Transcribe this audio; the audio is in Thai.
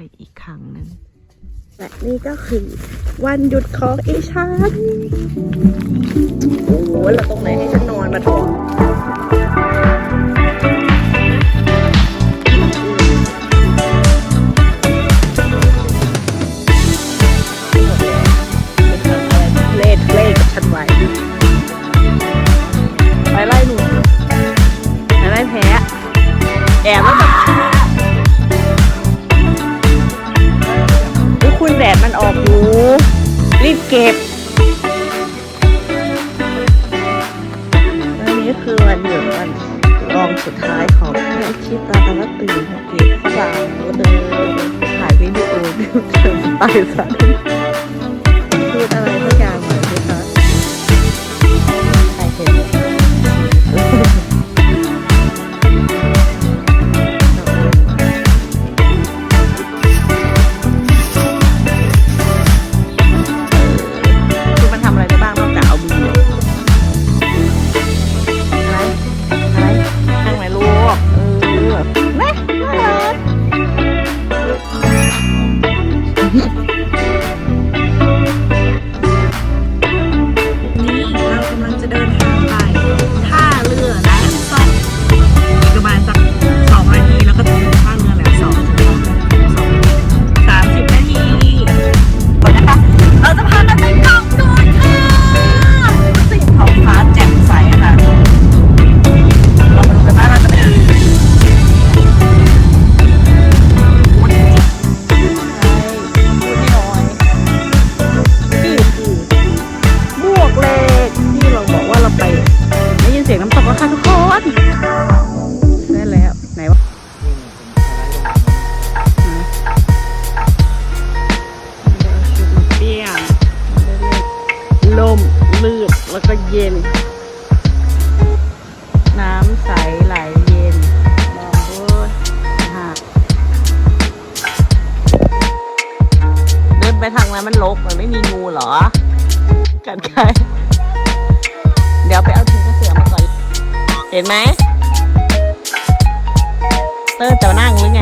ไปอีกครั้งหนึ่งและนี่ก็คือวันหยุดของไอีฉันโอ้โหแล้วตรงไหนให้ฉันนอนมาทอง เก็บวันนี้คือวันหยุดวันรองสุดท้ายของแม่ชิตาแล้วตื่นเก็บสางแล้วเดินถ่ายวิดีโอเดินเดินไปสันพู 嗯。ค่ะทุกคนได้แล้วไหนวะเปี้ยงลมลืดแล้วก็เย็น น้ำใสไหลเย็นมองด้วยหาเดินไปทางนั้นมันลกมันไม่มีงูเหรอ กันใครเดี๋ยวไปเอา เห็นไหมเติร์จะนั่งหรือไง